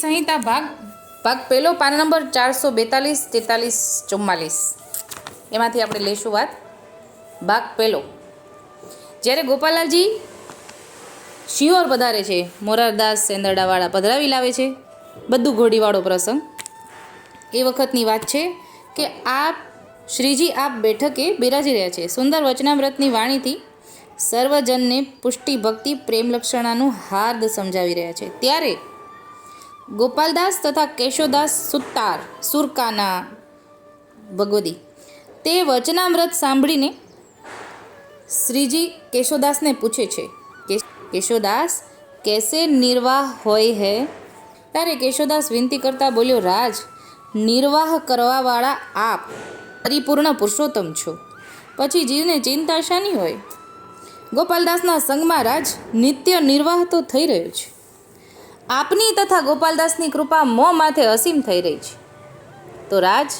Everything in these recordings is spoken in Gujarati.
સંહિતા ભાગ ભાગ પહેલો, પાન નંબર ચારસો બેતાલીસ, તેતાલીસ, ચુમ્માલીસ. એમાંથી આપણે લઈશું વાત. ભાગ પહેલો. જ્યારે ગોપાલાલજી શિહોર પધારે છે, મોરારદાસ સેંદરડાવાળા પધરાવી લાવે છે, બધું ઘોડીવાળો પ્રસંગ. એ વખતની વાત છે કે આપ, શ્રીજી, આપ બેઠકે બિરાજી રહ્યા છે. સુંદર વચનામૃતની વાણીથી સર્વજનને પુષ્ટિ ભક્તિ પ્રેમલક્ષણાનું હાર્દ સમજાવી રહ્યા છે. ત્યારે ગોપાલદાસ તથા કેશોદાસ સુતાર સુરકાના ભગવદી. તે વચનામૃત સાંભળીને શ્રીજી કેશોદાસને પૂછે છે, કે, કેશોદાસ, કેસે નિર્વાહ હોય હે? ત્યારે કેશોદાસ વિનંતી કરતા બોલ્યો, રાજ, નિર્વાહ કરવાવાળા આપ પરિપૂર્ણ પુરુષોત્તમ છો, પછી જીવને ચિંતા શાની હોય? ગોપાલદાસના સંગમાં રાજ, નિત્ય નિર્વાહ તો થઈ રહ્યો છે. આપની તથા ગોપાલદાસની કૃપા મોં માથે અસીમ થઈ રહી છે. તો રાજ,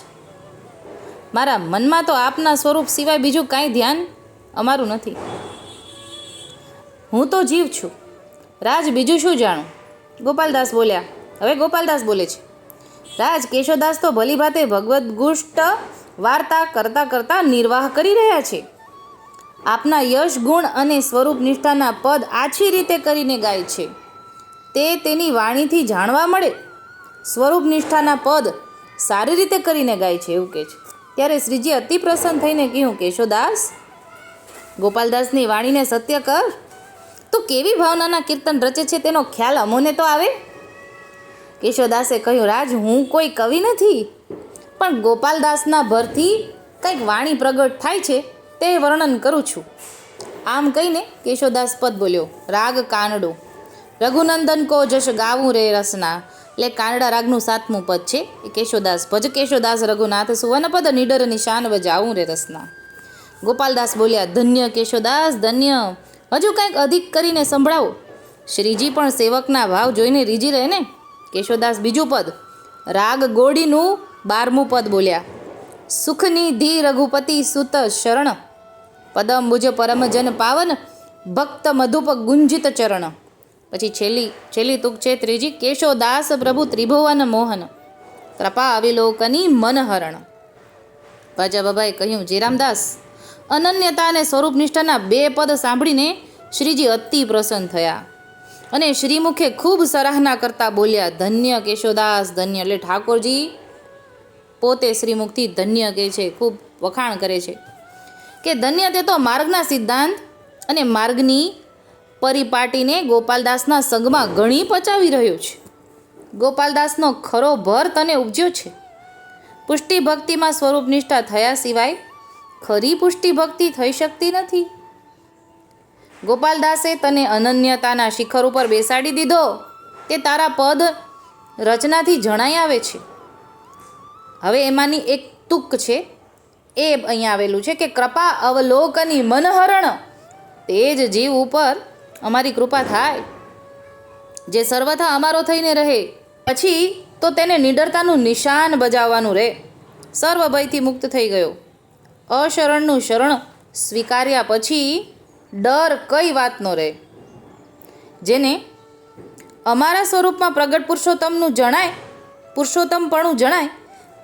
મારા મનમાં તો આપના સ્વરૂપ સિવાય બીજું કાંઈ ધ્યાન અમારું નથી. હું તો જીવ છું. રાજ, બીજું શું જાણું? ગોપાલદાસ બોલ્યા. હવે ગોપાલદાસ બોલે છે. રાજ, કેશોદાસ તો ભલી ભાતે ભગવદ્ ગુષ્ટ વાર્તા કરતાં કરતાં નિર્વાહ કરી રહ્યા છે. આપના યશ, ગુણ અને સ્વરૂપ નિષ્ઠાના પદ આછી રીતે કરીને ગાય છે. તે તેની વાણીથી જાણવા મળે. સ્વરૂપ નિષ્ઠાના પદ સારી રીતે કરીને ગાય છે એવું કહે છે. ત્યારે શ્રીજી અતિ પ્રસન્ન થઈને કહ્યું, કેશોદાસ, ગોપાલદાસની વાણીને સત્ય કર. તો કેવી ભાવનાના કીર્તન રચે છે તેનો ખ્યાલ અમોને તો આવે. કેશોદાસે કહ્યું, રાજ, હું કોઈ કવિ નથી, પણ ગોપાલદાસના ભરથી કંઈક વાણી પ્રગટ થાય છે તે વર્ણન કરું છું. આમ કહીને કેશોદાસ પદ બોલ્યો, રાગ કાનડો. રઘુનંદન કો જશ ગાવું રે રસના. એટલે કાનડા રાગનું સાતમું પદ છે. એ કેશોદાસ ભજ, કેશોદાસ રઘુનાથ સુવર્ણ પદ, નિડર નિશાન વજાવું રે રસના. ગોપાલદાસ બોલ્યા, ધન્ય કેશોદાસ, ધન્ય. હજુ કંઈક અધિક કરીને સંભળાવો. શ્રીજી પણ સેવકના ભાવ જોઈને રીજી રહે ને? કેશોદાસ બીજું પદ, રાગ ગોડીનું બારમું પદ બોલ્યા. સુખની ધી રઘુપતિ સુત શરણ. પદમ ભુજ પરમજન પાવન, ભક્ત મધુપ ગુંજિત ચરણ. પછી છેલ્લી છેલ્લી તુક છે ત્રીજી, કેશોદાસ પ્રભુ ત્રિભુવન મોહન. કૃપા અવિલોકની મનહરણ. બાબાએ કહ્યું, જીરામદાસ અનન્યતા અને સ્વરૂપ નિષ્ઠાના બે પદ સાંભળીને શ્રીજી અતિ પ્રસન્ન થયા. અને શ્રીમુખે ખૂબ સરાહના કરતા બોલ્યા, ધન્ય કેશોદાસ, ધન્ય. એટલે ઠાકોરજી પોતે શ્રીમુખથી ધન્ય કહે છે, ખૂબ વખાણ કરે છે. કે ધન્ય તે તો માર્ગના સિદ્ધાંત અને માર્ગની પરિપાટીને ગોપાલદાસના સંગમાં ઘણી પચાવી રહ્યો છે. ગોપાલદાસનો ખરો ભર તને ઉપજ્યો છે. પુષ્ટિ ભક્તિમાં સ્વરૂપ નિષ્ઠા થયા સિવાય ખરી પુષ્ટિ ભક્તિ થઈ શકતી નથી. ગોપાલદાસે તને અનન્યતાના શિખર ઉપર બેસાડી દીધો તે તારા પદ રચનાથી જણાઈ આવે છે. હવે એમાંની એક તુક છે. એ અહીંયા આવેલું છે કે કૃપા અવલોકની મનહરણ. તે જ જીવ ઉપર અમારી કૃપા થાય. જે સર્વથા અમારો થઈને રહે, પછી તો તેને નિડરતાનું નિશાન બજાવવાનું રહે સર્વ ભયથી મુક્ત થઈ ગયો. અશરણનું શરણ સ્વીકાર્યા પછી ડર કઈ વાતનો રહે જેને અમારા સ્વરૂપમાં પ્રગટ પુરુષોત્તમનું જણાય, પુરુષોત્તમપણું જણાય,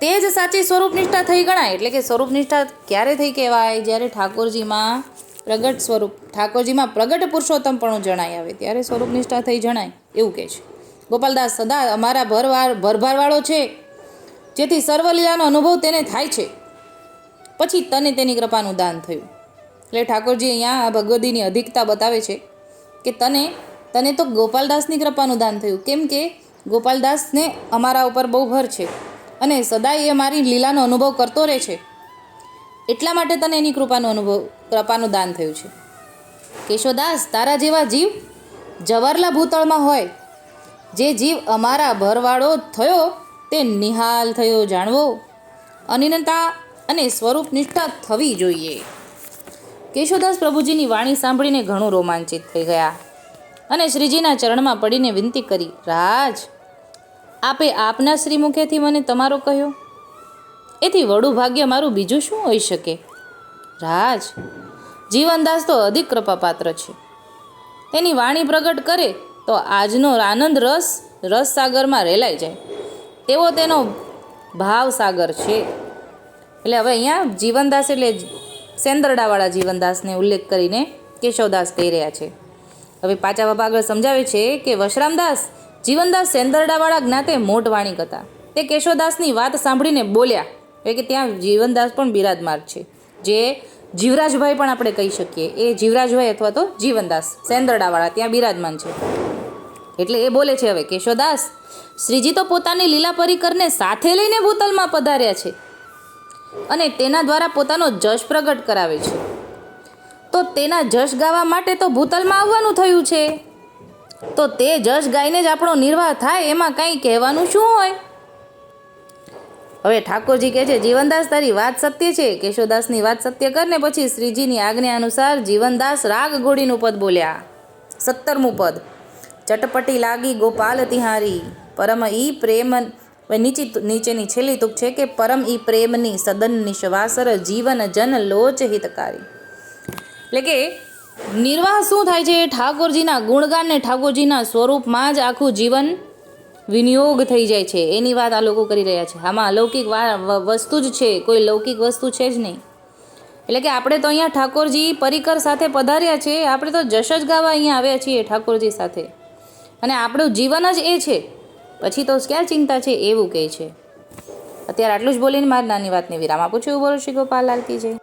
તે જ સાચી સ્વરૂપ નિષ્ઠા થઈ ગણાય. એટલે કે સ્વરૂપ નિષ્ઠા ક્યારે થઈ કહેવાય? જ્યારે ઠાકોરજીમાં પ્રગટ સ્વરૂપ. ઠાકોરજીમાં પ્રગટ પુરુષોત્તમ પણ જણાય આવે. ત્યારે સ્વરૂપ નિષ્ઠા થઈ જણાય એવું કહે છે. ગોપાલદાસ, સદા અમારા ભરવાર, ભરભારવાળો છે. જેથી સર્વલીલાનો અનુભવ તેને થાય છે. પછી તને તેની કૃપાનું દાન થયું. એટલે ઠાકોરજી અહીંયા આ ભગવદીની અધિકતા બતાવે છે કે તને તને તો ગોપાલદાસની કૃપાનું દાન થયું. કેમ કે ગોપાલદાસને અમારા ઉપર બહુ ભર છે અને સદાય એ મારી લીલાનો અનુભવ કરતો રહે છે. એટલા માટે તને એની કૃપાનો અનુભવ, કૃપાનું દાન થયું છે. કેશોદાસ, તારા જેવા જીવ જવારલા ભૂતળમાં હોય, જે જીવ અમારા ભરવાળો થયો તે નિહાલ થયો જાણવો. અનિનતા અને સ્વરૂપ નિષ્ઠા થવી જોઈએ. કેશોદાસ પ્રભુજીની વાણી સાંભળીને ઘણું રોમાંચિત થઈ ગયા અને શ્રીજીના ચરણમાં પડીને વિનંતી કરી, રાજ, આપે આપના શ્રી મુખેથી મને તમારો કહ્યો? એથી વડું ભાગ્ય મારું બીજું શું હોઈ શકે? રાજ, જીવનદાસ તો અધિક કૃપાપાત્ર છે. તેની વાણી પ્રગટ કરે તો આજનો આનંદ રસ રસ સાગરમાં રેલાઈ જાય. તેવો તેનો ભાવ સાગર છે. એટલે હવે અહીંયા જીવનદાસ એટલે સેન્દ્રડાવાળા જીવનદાસને ઉલ્લેખ કરીને કેશવદાસ કહી રહ્યા છે. હવે પાછા બાબા આગળ સમજાવે છે કે વશરામદાસ, જીવનદાસ સેંદરડાવાળા જ્ઞાતે મોઢવાણી હતા તે કેશવદાસની વાત સાંભળીને બોલ્યા એટલે કે ત્યાં જીવનદાસ પણ બિરાજમાર છે. જે જીવરાજભાઈ પણ આપણે કહી શકીએ. એ જીવરાજભાઈ અથવા તો જીવનદાસ સેન્દ્રડાવાળા ત્યાં બિરાજમાન છે. એટલે એ બોલે છે હવે, કેશવદાસ, શ્રીજી તો પોતાની લીલા પરિકરને સાથે લઈને ભૂતલમાં પધાર્યા છે અને તેના દ્વારા પોતાનો જશ પ્રગટ કરાવે છે. તો તેના જશ ગાવા માટે તો ભૂતલમાં આવવાનું થયું છે. તો તે જશ ગાઈને જ આપણો નિર્વાહ થાય, એમાં કંઈ કહેવાનું શું હોય? હવે ઠાકોરજી કહે છે, જીવનદાસ, તારી વાત સત્ય છે. કેશોદાસની વાત સત્ય કરને પછી શ્રીજીની આજ્ઞા અનુસાર જીવનદાસ રાગ ઘોડીનું પદ બોલ્યા. સત્તરમું પદ. ચટપટી લાગી ગોપાલ તિહારી, પરમ ઈ પ્રેમ નીચી નીચેની છેલ્લી તુક છે કે પરમ ઈ પ્રેમની સદન નિશ્વાસર જીવન જન લોચ હિતકારી. એટલે કે નિર્વાહ શું થાય છે? ઠાકોરજીના ગુણગાન ને ઠાકોરજીના સ્વરૂપમાં જ આખું જીવન વિનિયોગ થઈ જાય છે. એની વાત આ લોકો કરી રહ્યા છે. આમાં અલૌકિક વસ્તુ જ છે. કોઈ લૌકિક વસ્તુ છે જ નહીં. એટલે કે આપણે તો અહીંયા ઠાકોરજી પરિકર સાથે પધાર્યા છે. આપણે તો જશ જ ગાવા અહીંયા આવ્યા છીએ ઠાકોરજી સાથે. અને આપણું જીવન જ એ છે. પછી તો ક્યાં ચિંતા છે? એવું કહે છે. અત્યારે આટલું જ બોલીને મારી નાની વાતને વિરામ આપું છું. એવું બોલો શ્રી ગોપાલ, લાલ કી જય.